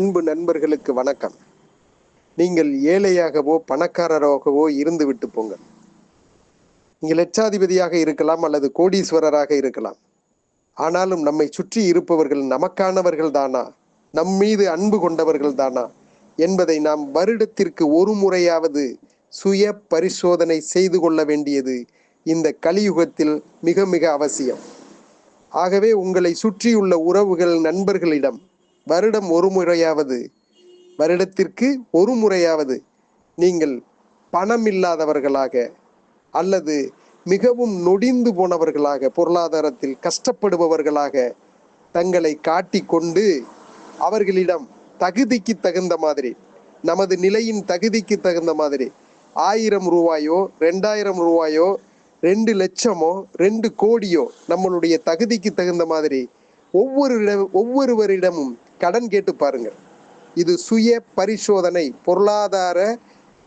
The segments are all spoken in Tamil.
அன்பு நண்பர்களுக்கு வணக்கம். நீங்கள் ஏழையாகவோ பணக்காரராகவோ இருந்து விட்டு போங்கள். நீங்கள் லட்சாதிபதியாக இருக்கலாம் அல்லது கோடீஸ்வரராக இருக்கலாம். ஆனாலும் நம்மை சுற்றி இருப்பவர்கள் நமக்கானவர்கள் தானா? நம் மீது அன்பு கொண்டவர்கள் தானா? என்பதை நாம் வருடத்திற்கு ஒரு முறையாவது சுய பரிசோதனை செய்து கொள்ள வேண்டியது இந்த கலியுகத்தில் மிக மிக அவசியம். ஆகவே உங்களை சுற்றியுள்ள உறவுகள் நண்பர்களிடம் வருடம் ஒரு முறையாவது வருடத்திற்கு ஒரு முறையாவது நீங்கள் பணம் இல்லாதவர்களாக அல்லது மிகவும் நொடிந்து போனவர்களாக பொருளாதாரத்தில் கஷ்டப்படுபவர்களாக தங்களை காட்டிக்கொண்டு அவர்களிடம் தகுதிக்கு தகுந்த மாதிரி நமது நிலையின் தகுதிக்கு தகுந்த மாதிரி ஆயிரம் ரூபாயோ ரெண்டாயிரம் ரூபாயோ ரெண்டு லட்சமோ ரெண்டு கோடியோ நம்மளுடைய தகுதிக்கு தகுந்த மாதிரி ஒவ்வொரு ஒவ்வொருவரிடமும் கடன் கேட்டு பாருங்க. இது சுய பரிசோதனை பொருளாதார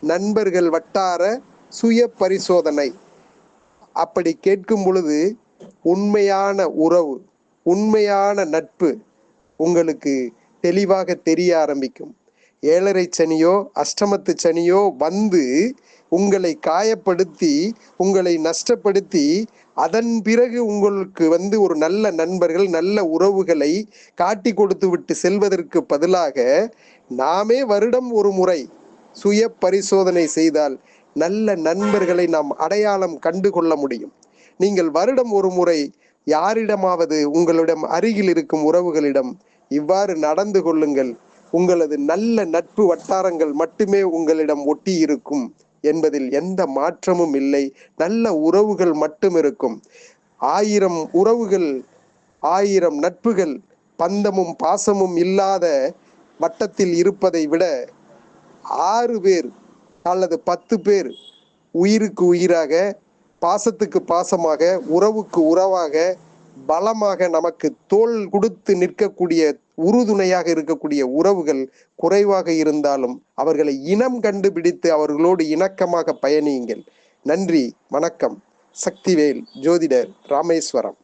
நண்பர்கள் வட்டார சுய பரிசோதனை. அப்படி கேட்கும் பொழுது உண்மையான உறவு உண்மையான நட்பு உங்களுக்கு தெளிவாக தெரிய ஆரம்பிக்கும். ஏழரை சனியோ அஷ்டமத்து சனியோ வந்து உங்களை காயப்படுத்தி உங்களை நஷ்டப்படுத்தி அதன் பிறகு உங்களுக்கு வந்து ஒரு நல்ல நண்பர்கள் நல்ல உறவுகளை காட்டி கொடுத்து விட்டு செல்வதற்கு பதிலாக நாமே வருடம் ஒரு முறை சுய பரிசோதனை செய்தால் நல்ல நண்பர்களை நாம் அடையாளம் கண்டு கொள்ள முடியும். நீங்கள் வருடம் ஒரு முறை யாரிடமாவது உங்களிடம் அருகில் இருக்கும் உறவுகளிடம் இவ்வாறு நடந்து கொள்ளுங்கள். உங்களது நல்ல நட்பு வட்டாரங்கள் மட்டுமே உங்களிடம் ஒட்டி இருக்கும். என்பதில் எந்த மாற்றமும் இல்லை. நல்ல உறவுகள் மட்டும் இருக்கும். ஆயிரம் உறவுகள் ஆயிரம் நட்புகள் பந்தமும் பாசமும் இல்லாத வட்டத்தில் இருப்பதை விட ஆறு பேர் அல்லது பத்து பேர் உயிருக்கு உயிராக பாசத்துக்கு பாசமாக உறவுக்கு உறவாக பலமாக நமக்கு தோல் கொடுத்து நிற்கக்கூடிய உறுதுணையாக இருக்கக்கூடிய உறவுகள் குறைவாக இருந்தாலும் அவர்களை இனம் கண்டுபிடித்து அவர்களோடு இணக்கமாக பயணியுங்கள். நன்றி வணக்கம். சக்திவேல் ஜோதிடர் ராமேஸ்வரம்.